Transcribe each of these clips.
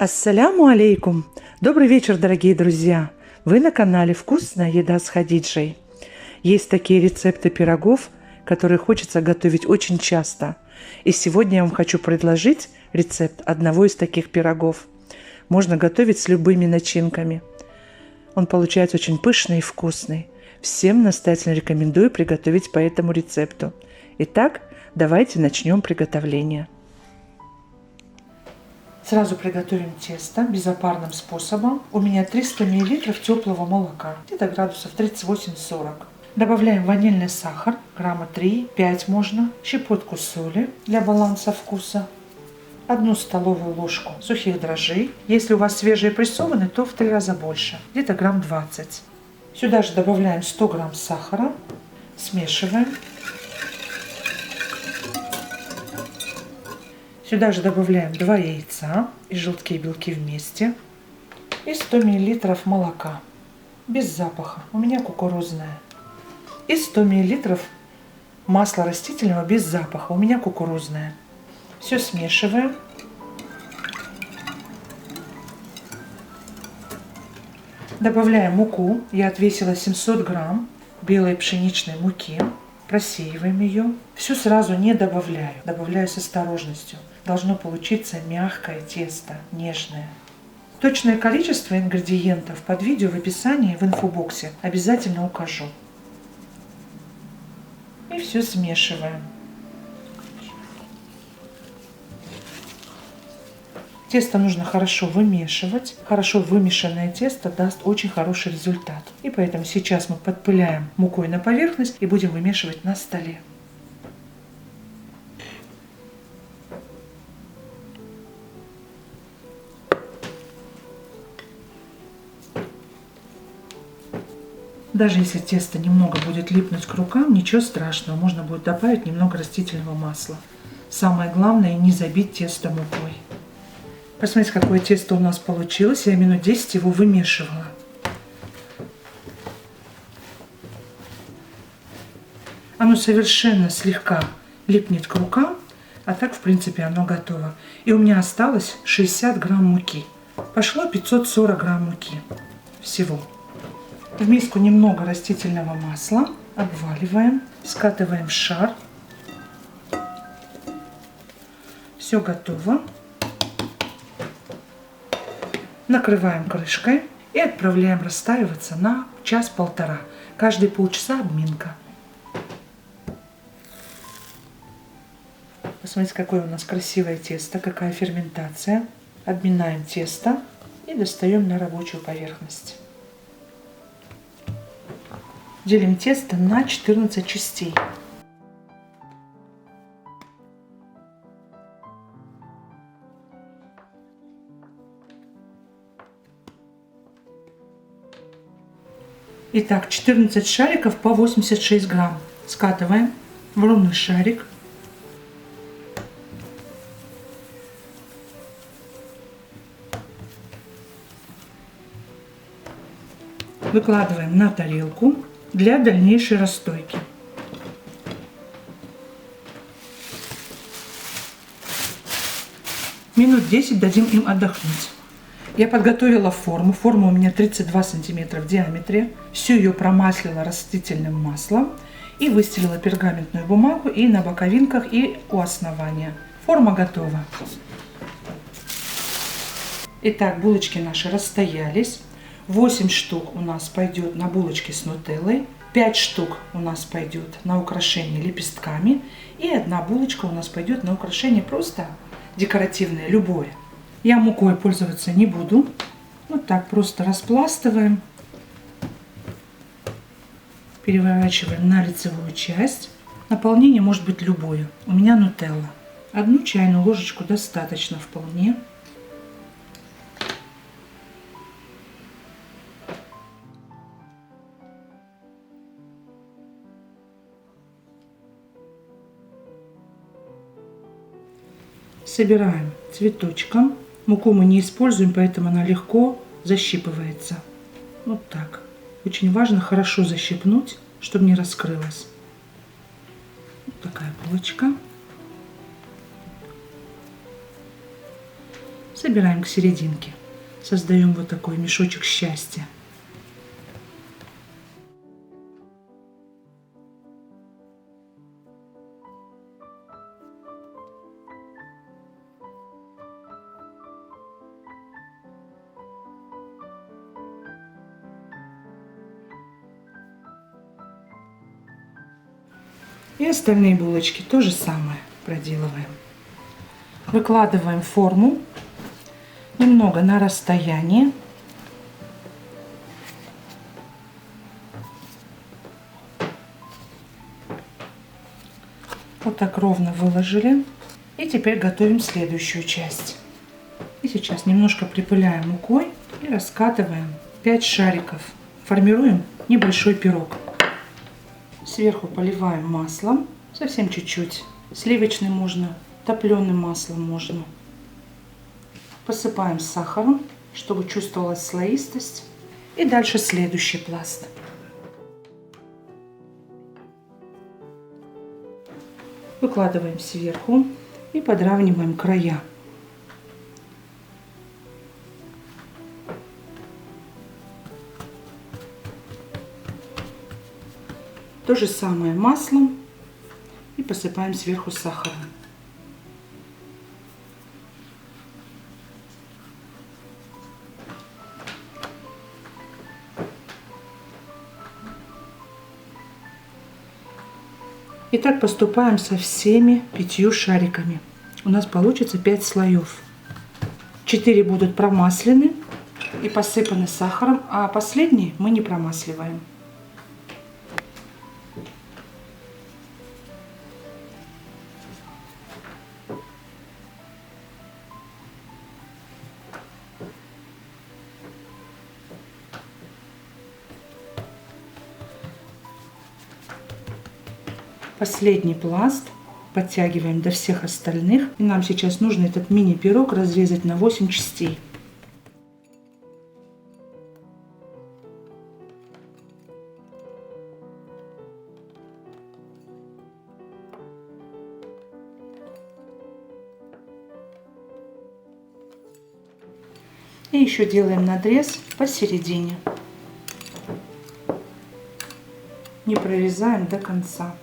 Ассаляму алейкум! Добрый вечер, дорогие друзья! Вы на канале «Вкусная еда с Хадиджей». Есть такие рецепты пирогов, которые хочется готовить очень часто. И сегодня я вам хочу предложить рецепт одного из таких пирогов. Можно готовить с любыми начинками. Он получается очень пышный и вкусный. Всем настоятельно рекомендую приготовить по этому рецепту. Итак, давайте начнем приготовление. Сразу приготовим тесто безопарным способом. У меня 300 мл теплого молока, где-то градусов 38-40. Добавляем ванильный сахар, грамма 3-5 можно, щепотку соли для баланса вкуса, одну столовую ложку сухих дрожжей. Если у вас свежие прессованные, то в три раза больше, где-то грамм 20. Сюда же добавляем 100 грамм сахара, смешиваем. Сюда же добавляем 2 яйца и желтки и белки вместе. И 100 мл молока. Без запаха. У меня кукурузное. И 100 мл масла растительного без запаха. У меня кукурузное. Все смешиваем. Добавляем муку. Я отвесила 700 грамм белой пшеничной муки. Просеиваем ее. Всю сразу не добавляю. Добавляю с осторожностью должно получиться мягкое тесто, нежное. Точное количество ингредиентов под видео в описании в инфобоксе обязательно укажу. И все смешиваем. Тесто нужно хорошо вымешивать. Хорошо вымешанное тесто даст очень хороший результат. И поэтому сейчас мы подпыляем мукой на поверхность и будем вымешивать на столе. Даже если тесто немного будет липнуть к рукам, ничего страшного, можно будет добавить немного растительного масла. Самое главное не забить тесто мукой. Посмотрите, какое тесто у нас получилось. Я минут 10 его вымешивала. Оно совершенно слегка липнет к рукам, а так, в принципе, оно готово. И у меня осталось 60 грамм муки. Пошло 540 грамм муки всего. В миску немного растительного масла, обваливаем, скатываем в шар. Все готово. Накрываем крышкой и отправляем растаиваться на час-полтора. Каждые полчаса обминка. Посмотрите, какое у нас красивое тесто, какая ферментация. Обминаем тесто и достаем на рабочую поверхность. Делим тесто на 14 частей. Итак, 14 шариков по 86 грамм. Скатываем в ровный шарик. Выкладываем на тарелку для дальнейшей расстойки. Минут 10 дадим им отдохнуть. Я подготовила форму. Форма у меня 32 сантиметра в диаметре. Всю ее промаслила растительным маслом и выстелила пергаментную бумагу и на боковинках, и у основания. Форма готова. Итак, булочки наши расстоялись. 8 штук у нас пойдет на булочки с нутеллой. 5 штук у нас пойдет на украшение лепестками. И одна булочка у нас пойдет на украшение просто декоративное, любое. Я мукой пользоваться не буду. Вот так просто распластываем. Переворачиваем на лицевую часть. Наполнение может быть любое. У меня нутелла. Одну чайную ложечку достаточно вполне. Собираем цветочком. Муку мы не используем, поэтому она легко защипывается. Вот так. Очень важно хорошо защипнуть, чтобы не раскрылась. Вот такая булочка. собираем к серединке. Создаем вот такой мешочек счастья. И остальные булочки то же самое проделываем. Выкладываем форму немного на расстоянии. Вот так ровно выложили. И теперь готовим следующую часть. И сейчас немножко припыляем мукой и раскатываем 5 шариков. Формируем небольшой пирог. Сверху поливаем маслом, совсем чуть-чуть. Сливочным можно, топленым маслом можно. Посыпаем сахаром, чтобы чувствовалась слоистость. И дальше следующий пласт. Выкладываем сверху и подравниваем края. То же самое маслом и посыпаем сверху сахаром. И так поступаем со всеми пятью шариками. У нас получится 5 слоев. 4 будут промаслены и посыпаны сахаром, а последние мы не промасливаем. Последний пласт подтягиваем до всех остальных. И нам сейчас нужно этот мини-пирог разрезать на 8 частей. И еще делаем надрез посередине. Не прорезаем до конца.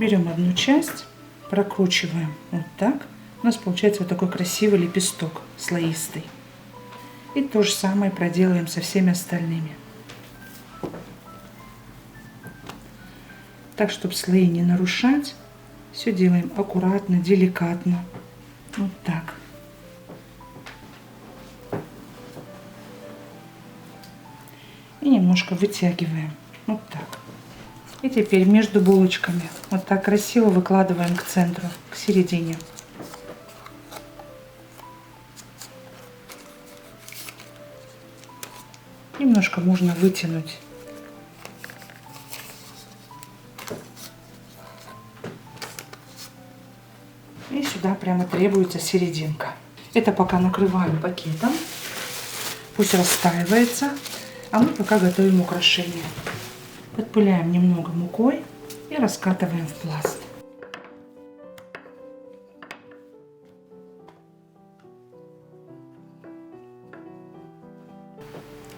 Берем одну часть, прокручиваем вот так. У нас получается вот такой красивый лепесток слоистый. И то же самое проделаем со всеми остальными. Так, чтобы слои не нарушать, все делаем аккуратно, деликатно. Вот так. И немножко вытягиваем. Вот так. И теперь между булочками вот так красиво выкладываем к центру, к середине. Немножко можно вытянуть. И сюда прямо требуется серединка. Это пока накрываем пакетом. Пусть растаивается. А мы пока готовим украшение. Подпыляем немного мукой и раскатываем в пласт.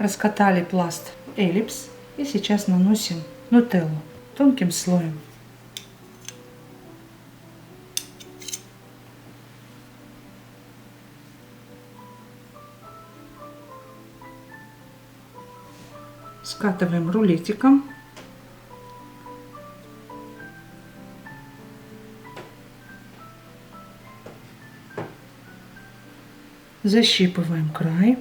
Раскатали пласт эллипс и сейчас наносим нутеллу тонким слоем. скатываем рулетиком защипываем край.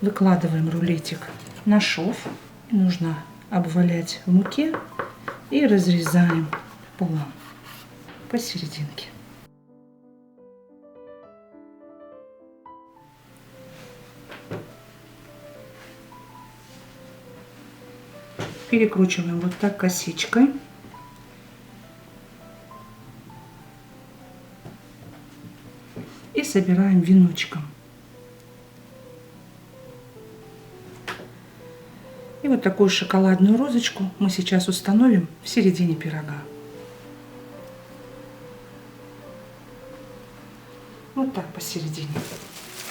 Выкладываем рулетик на шов. Нужно обвалять в муке и разрезаем полом посерединке. Перекручиваем вот так косичкой. собираем веночком. И вот такую шоколадную розочку мы сейчас установим в середине пирога. Вот так посередине.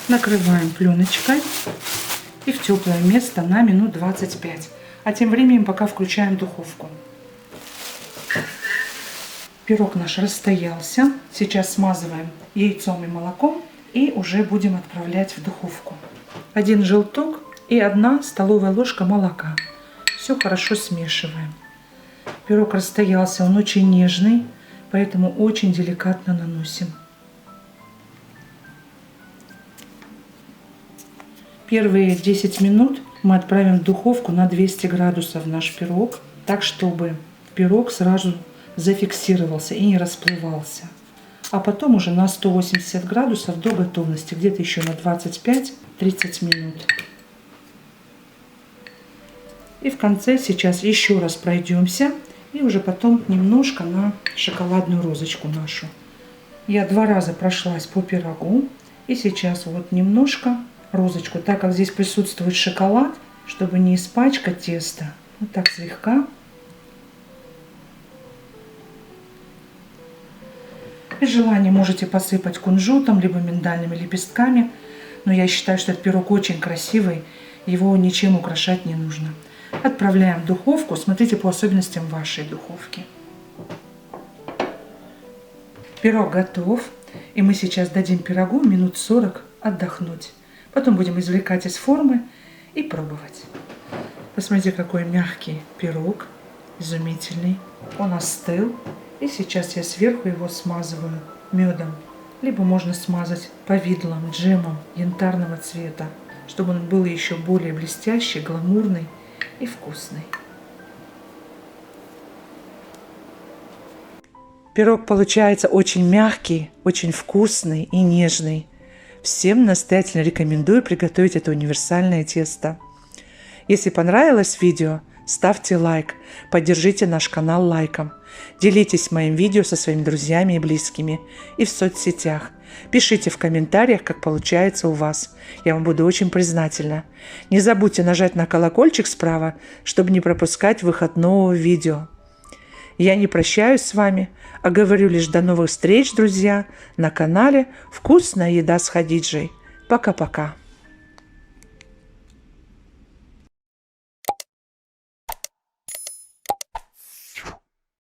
Накрываем пленочкой и в теплое место на минут 25. А тем временем пока включаем духовку. Пирог наш расстоялся. Сейчас смазываем яйцом и молоком и уже будем отправлять в духовку. Один желток и одна столовая ложка молока. Все хорошо смешиваем. Пирог расстоялся, он очень нежный, поэтому очень деликатно наносим. Первые 10 минут мы отправим в духовку на 200 градусов наш пирог, так чтобы пирог сразу зафиксировался и не расплывался. А потом уже на 180 градусов до готовности, где-то еще на 25-30 минут. И в конце сейчас еще раз пройдемся и уже потом немножко на шоколадную розочку нашу. Я два раза прошлась по пирогу и сейчас вот немножко розочку, так как здесь присутствует шоколад, чтобы не испачкать тесто. Вот так слегка. При желании можете посыпать кунжутом, либо миндальными лепестками. Но я считаю, что этот пирог очень красивый, его ничем украшать не нужно. Отправляем в духовку. Смотрите по особенностям вашей духовки. Пирог готов. И мы сейчас дадим пирогу минут 40 отдохнуть. Потом будем извлекать из формы и пробовать. Посмотрите, какой мягкий пирог, изумительный. Он остыл. И сейчас я сверху его смазываю медом. Либо можно смазать повидлом, джемом янтарного цвета, чтобы он был еще более блестящий, гламурный и вкусный. Пирог получается очень мягкий, очень вкусный и нежный. Всем настоятельно рекомендую приготовить это универсальное тесто. Если понравилось видео, ставьте лайк, поддержите наш канал лайком. Делитесь моим видео со своими друзьями и близкими и в соцсетях. Пишите в комментариях, как получается у вас. Я вам буду очень признательна. Не забудьте нажать на колокольчик справа, чтобы не пропускать выход нового видео. Я не прощаюсь с вами, а говорю лишь до новых встреч, друзья, на канале «Вкусная еда с Хадиджей». Пока-пока.